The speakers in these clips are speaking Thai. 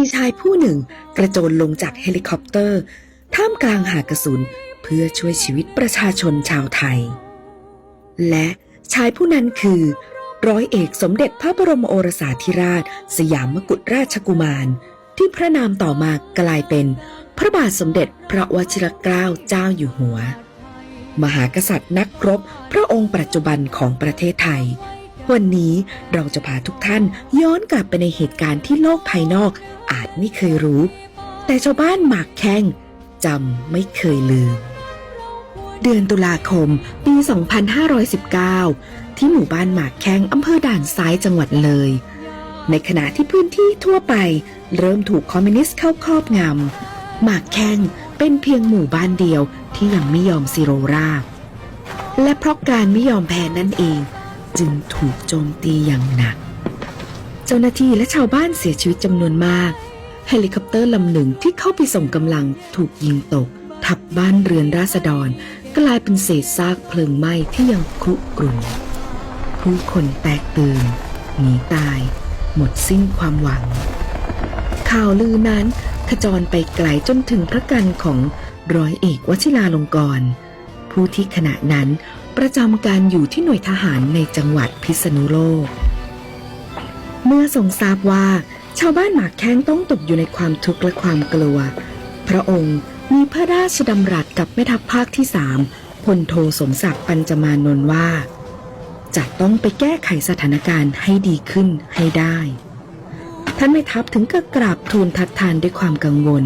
มีชายผู้หนึ่งกระโจนลงจากเฮลิคอปเตอร์ ท่ามกลางหากระสุนเพื่อช่วยชีวิตประชาชนชาวไทย และชายผู้นั้นคือ ร้อยเอกสมเด็จพระบรมโอรสาธิราช สยามกุฎราชกุมาร ที่พระนามต่อมากลายเป็น พระบาทสมเด็จพระวชิรเกล้าเจ้าอยู่หัว มหากษัตริย์นักรบพระองค์ปัจจุบันของประเทศไทยวันนี้เราจะพาทุกท่านย้อนกลับไปในเหตุการณ์ที่โลกภายนอก อาจไม่เคยรู้ แต่ชาวบ้านหมากแข้งจำไม่เคยลืม เดือนตุลาคมปี 2519 ที่หมู่บ้านหมากแข้งอำเภอด่านซ้ายจังหวัดเลย ในขณะที่พื้นที่ทั่วไป เริ่มถูกคอมมิวนิสต์เข้าครอบงำหมากแข้งเป็นเพียงหมู่บ้านเดียวที่ยังไม่ยอมซิโรราบ และเพราะการไม่ยอมแพ้นั่นเอง จึงถูกโจมตีอย่างหนัก จ้าหน้าที่และชาวบ้านเสียชีวิตจำนวนมาก เฮลิคอปเตอร์ลำหนึ่งที่เข้าไปส่งกำลังถูกยิงตก ทับบ้านเรือนราษฎร กลายเป็นเศษซากเพลิงไหม้ที่ยังครุกรุ่นผู้คนแตกตื่นหนีตาย หมดสิ้นความหวัง ข่าวลือนั้นขจรไปไกลจนถึงพระกันของร้อยเอกวชิราลงกรณผู้ที่ขณะนั้นประจำการอยู่ที่หน่วยทหารในจังหวัดพิษณุโลก เมื่อทรงทราบว่า ชาวบ้านหมากแข้งต้องตกอยู่ในความทุกข์และความกลัว พระองค์มีพระราชดำรัสกับแม่ทัพภาคที่สามพลโทสมศักดิ์ปัญจมานนท์ว่า จะต้องไปแก้ไขสถานการณ์ให้ดีขึ้นให้ได้ ท่านแม่ทัพถึงกับกราบทูลทัดทานด้วยความกังวล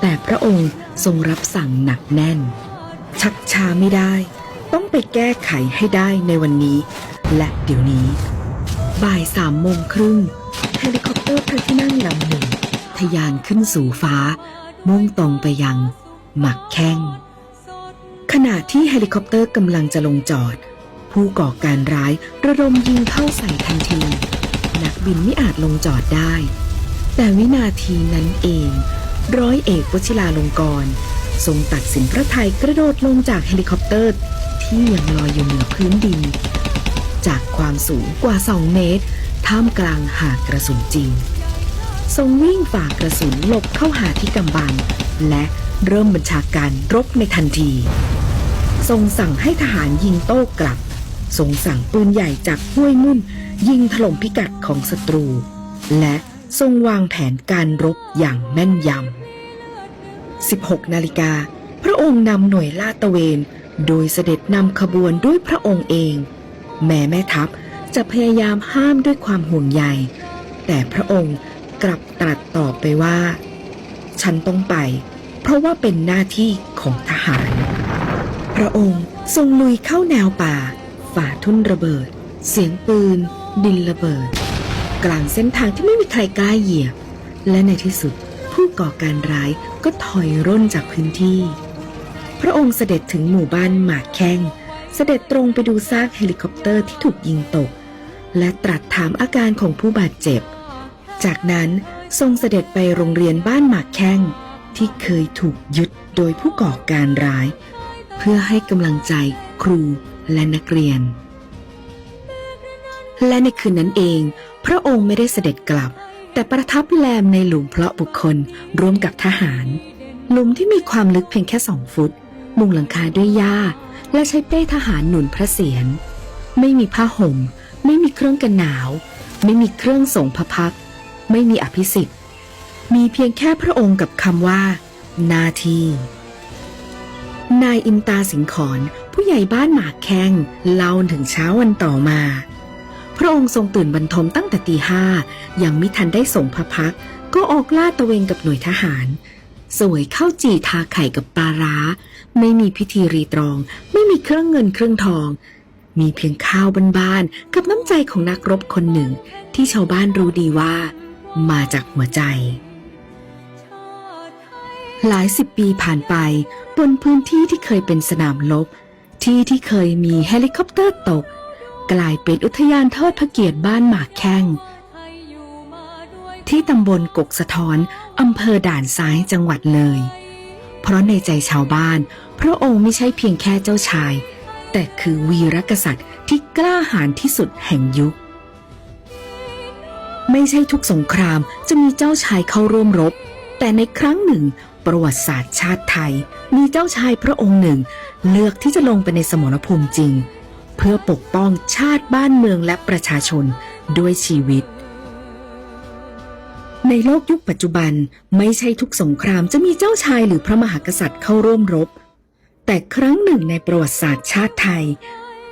แต่พระองค์ทรงรับสั่งหนักแน่น ชักช้าไม่ได้ ต้องไปแก้ไขให้ได้ในวันนี้ และเดี๋ยวนี้ บ่ายสามโมงครึ่งเฮลิคอปเตอร์พระที่นั่งลำหนึ่งทะยานขึ้นสู่ฟ้า มุ่งตรงไปยัง หมักแข้ง ขณะที่เฮลิคอปเตอร์กำลังจะลงจอด ผู้ก่อการร้ายระดมยิงเข้าใส่ทันที นักบินไม่อาจลงจอดได้ แต่วินาทีนั้นเอง ร้อยเอกวชิราลงกร ทรงตัดสินพระไทยกระโดดลงจากเฮลิคอปเตอร์ที่ยังลอยอยู่เหนือพื้นดิน จากความสูงกว่า 2 เมตร ท่ามกลางหากกระสุนจริง ทรงวิ่งฝ่ากระสุนหลบเข้าหาที่กำบัง และเริ่มบัญชาการรบในทันที ทรงสั่งให้ทหารยิงโต้กลับ ทรงสั่งปืนใหญ่จากห้วยมุ่น ยิงถล่มพิกัดของศัตรู และทรงวางแผนการรบอย่างแม่นยำ16นาฬิกา พระองค์นำหน่วยลาดตระเวน โดยเสด็จนำขบวนด้วยพระองค์เอง แม้แม่ทัพจะพยายามห้ามด้วยความห่วงใย แต่พระองค์กลับตรัสตอบไปว่า ฉันต้องไป เพราะว่าเป็นหน้าที่ของทหาร พระองค์ทรงลุยเข้าแนวป่า ฝ่าทุ่นระเบิด เสียงปืน ดินระเบิด กลางเส้นทางที่ไม่มีใครกล้าเหยียบ และในที่สุดผู้ก่อการร้ายก็ถอยร่นจากพื้นที่ พระองค์เสด็จถึงหมู่บ้านหมากแข้ง เสด็จตรงไปดูซากเฮลิคอปเตอร์ที่ถูกยิงตก และตรัสถามอาการของผู้บาดเจ็บ จากนั้นทรงเสด็จไปโรงเรียนบ้านหมากแข้ง ที่เคยถูกยึดโดยผู้ก่อการร้าย เพื่อให้กำลังใจครูและนักเรียน และในคืนนั้นเอง พระองค์ไม่ได้เสด็จกลับ แต่ประทับแรมในหลุมเพลาะบุคคลร่วมกับทหาร หลุมที่มีความลึกเพียงแค่สองฟุต มุงหลังคาด้วยหญ้า และใช้เป้ทหารหนุนพระเศียร ไม่มีผ้าห่ม ไม่มีเครื่องกันหนาว ไม่มีเครื่องส่งพระพัก ไม่มีอภิสิทธิ์ มีเพียงแค่พระองค์กับคำว่าหนาทีนายอินตาสิงขอนผู้ใหญ่บ้านหมากแข้งเล่าถึงเช้าวันต่อมา พระองค์ทรงตื่นบรรทมตั้งแต่ตีห้ายังไม่ทันได้ส่งพระพัก ก็ออกลาดตะเวนกับหน่วยทหาร สวยข้าวจี่ทาไข่กับปลาร้า ไม่มีพิธีรีตรอง ไม่มีเครื่องเงินเครื่องทอง มีเพียงข้าวบ้านๆกับน้ำใจของนักรบคนหนึ่ง ที่ชาวบ้านรู้ดีว่า มาจากหัวใจ หลายสิบปีผ่านไป บนพื้นที่ที่เคยเป็นสนามรบที่ที่เคยมีเฮลิคอปเตอร์ตก กลายเป็นอุทยานเทิดพระเกียรติบ้านหมากแข้งที่ตำบลกกสะท้อน อำเภอด่านซ้ายจังหวัดเลย เพราะในใจชาวบ้าน พระองค์ไม่ใช่เพียงแค่เจ้าชาย แต่คือวีรกษัตริย์ที่กล้าหาญที่สุดแห่งยุค ไม่ใช่ทุกสงครามจะมีเจ้าชายเข้าร่วมรบ แต่ในครั้งหนึ่ง ประวัติศาสตร์ชาติไทย มีเจ้าชายพระองค์หนึ่ง เลือกที่จะลงไปในสมรภูมิจริง เพื่อปกป้องชาติบ้านเมืองและประชาชนด้วยชีวิต ในโลกยุคปัจจุบันไม่ใช่ทุกสงครามจะมีเจ้าชายหรือพระมหากษัตริย์เข้าร่วมรบ แต่ครั้งหนึ่งในประวัติศาสตร์ชาติไทย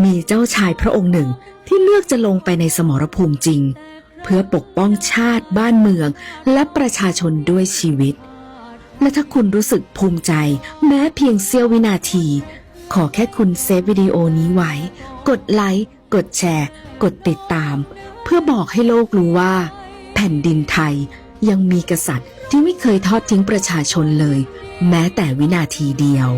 มีเจ้าชายพระองค์หนึ่งที่เลือกจะลงไปในสมรภูมิจริง เพื่อปกป้องชาติบ้านเมือง และประชาชนด้วยชีวิต และถ้าคุณรู้สึกภูมิใจ แม้เพียงเสี้ยววินาที ขอแค่คุณเซฟวิดีโอนี้ไว้ กดไลค์กดแชร์ กดติดตาม เพื่อบอกให้โลกรู้ว่าแผ่นดินไทย ยังมีกษัตริย์ที่ไม่เคยทอดทิ้งประชาชนเลย แม้แต่วินาทีเดียว